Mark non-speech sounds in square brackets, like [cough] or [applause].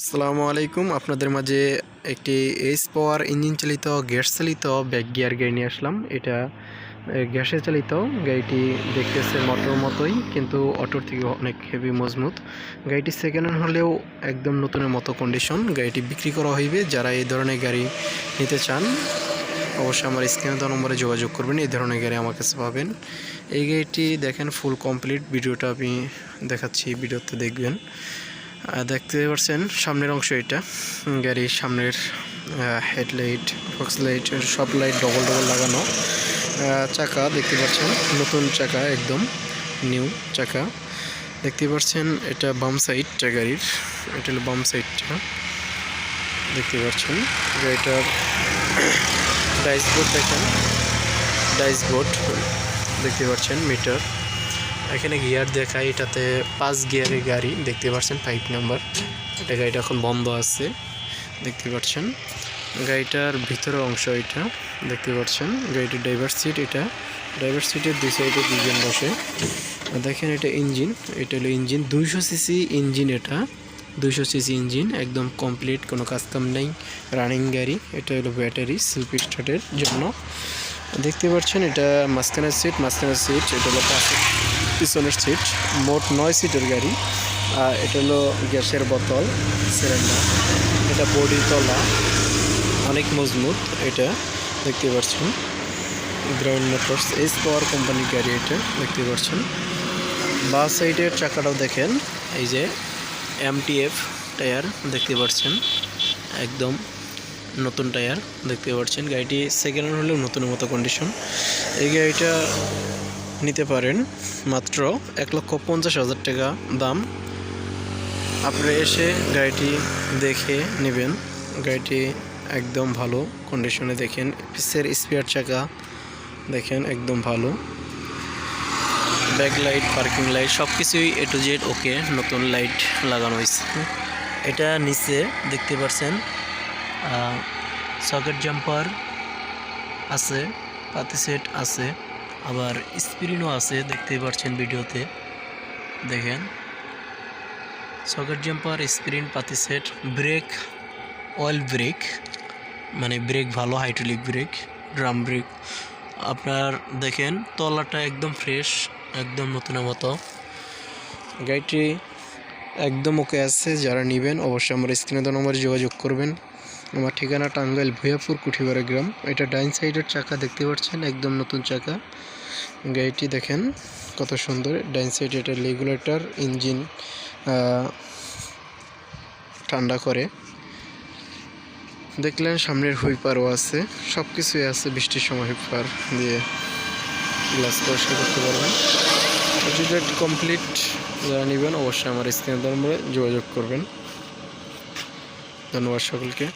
আসসালামু আলাইকুম। আপনাদের মাঝে একটি এইচ পাওয়ার ইঞ্জিন চালিত গ্যাস চালিত ব্যাক গিয়ার গাড়ি নিয়ে আসলাম। এটা গ্যাসে চালিত। গাড়িটি দেখতেছে মোটর মতোই, কিন্তু অটোর থেকে অনেক হেভি মজবুত। গাড়িটি সেকেন্ড হ্যান্ড হলেও একদম নতুনের মতো কন্ডিশন গাড়িটি বিক্রি করা হইবে। যারা এই ধরনের গাড়ি নিতে চান, অবশ্যই আমার স্ক্রিনে দেওয়া নম্বরে যোগাযোগ করবেন। এই ধরনের গাড়ি আমার কাছে পাবেন। এই গাড়িটি দেখেন ফুল কমপ্লিট ভিডিওটা আমি দেখাচ্ছি, ভিডিওতে দেখবেন। দেখতে পাচ্ছেন, সামনের অংশ এটা। গাড়ির সামনের হেডলাইট ফক্স লাইট সব লাইট ডবল ডবল লাগানো। চাকা দেখতে পাচ্ছেন, নতুন চাকা, একদম নিউ চাকা। দেখতে পাচ্ছেন, এটা বাম সাইডটা গাড়ির, এটা হলো বাম সাইডটা। দেখতে পাচ্ছেন, গাড়িটার [coughs] ডাইস বোর্ড দেখেন। ডাইস বোর্ড দেখতে পাচ্ছেন মিটার এখানে গিয়ার দেখায়, এটাতে পাঁচ গিয়ারের গাড়ি, দেখতে পাচ্ছেন ফাইভ নাম্বার। এটা গাড়িটা এখন বন্ধ আছে, দেখতে পাচ্ছেন। গাড়িটার ভিতরের অংশ এটা, দেখতে পাচ্ছেন। গাড়িটির ড্রাইভার সিট এটা। ড্রাইভার সিটের দুই সাইডে দুজন বসে। দেখেন এটা ইঞ্জিন এটা হলো ইঞ্জিন দুইশো সিসি ইঞ্জিন এটা। দুইশো সিসি ইঞ্জিন একদম কমপ্লিট কোনো কাজ কাম নেই। রানিং গাড়ি, এটা হলো ব্যাটারি সেলফ স্টার্টের জন্য। দেখতে পাচ্ছেন এটা মাঝখানের সিট মাঝখানের সিট এটা হলো পাশে পিছনের সিট মোট নয় সিটের গাড়ি। এটা হলো গ্যাসের বোতল সিলিন্ডার এটা বডি তলা, অনেক মজবুত এটা, দেখতে পাচ্ছেন। গ্রাউন্ড মোটরস এস পাওয়ার কোম্পানির গাড়ি এটা, দেখতে পাচ্ছেন। বাস সাইডের চাকাটাও দেখেন, এই যে এমটিএফ টায়ার দেখতে পাচ্ছেন। একদম নতুন টায়ার দেখতে পাচ্ছেন। গাড়িটি সেকেন্ড হ্যান্ড হলেও নতুনের মতো কন্ডিশন এই গাড়িটা নিতে পারেন। মাত্র এক লক্ষ পঞ্চাশ হাজার টাকা দাম। আপনি এসে গাড়িটি দেখে নেবেন। গাড়িটি একদম ভালো কন্ডিশনে দেখেন। পিসের স্পেয়ার চাকা দেখেন, একদম ভালো। ব্যাক লাইট পার্কিং লাইট সব কিছুই এ টু জেড ওকে নতুন লাইট লাগানো হয়েছে। এটা নিচে দেখতে পাচ্ছেন সকেট জাম্পার আছে, পাতি সেট আছে। আবার স্প্রিনও আছে, দেখতেই পাচ্ছেন ভিডিওতে। দেখেন সকেট জাম্পার স্প্রিন পাতি সেট ব্রেক অয়েল ব্রেক মানে ব্রেক ভালো হাইড্রোলিক ব্রেক ড্রাম ব্রেক আপনার দেখেন, তলাটা একদম ফ্রেশ একদম নতুনের মতো। গাড়িটি একদম ওকে আছে, যারা নেবেন অবশ্যই আমার স্ক্রিনে দেওয়া নম্বরে যোগাযোগ করবেন। আমার ঠিকানা টাঙ্গাইল ভুয়াপুর কুঠিবাড়া গ্রাম। এটা ডাইন সাইডের চাকা, দেখতে পাচ্ছেন? একদম নতুন চাকা। গাড়িটি দেখেন, কত সুন্দর। ডাইন এটা রেগুলেটর, ইঞ্জিন ঠান্ডা করে। দেখলেন সামনের হুইপারও আছে। সব কিছুই আছে বৃষ্টির সময় হুইপার দিয়ে। গ্লাস পরিষ্কার করতে পারবেন। যদি কমপ্লিট। যারা নেবেন অবশ্যই আমার স্ক্রিনে নম্বরে যোগাযোগ করবেন। ধন্যবাদ সকলকে।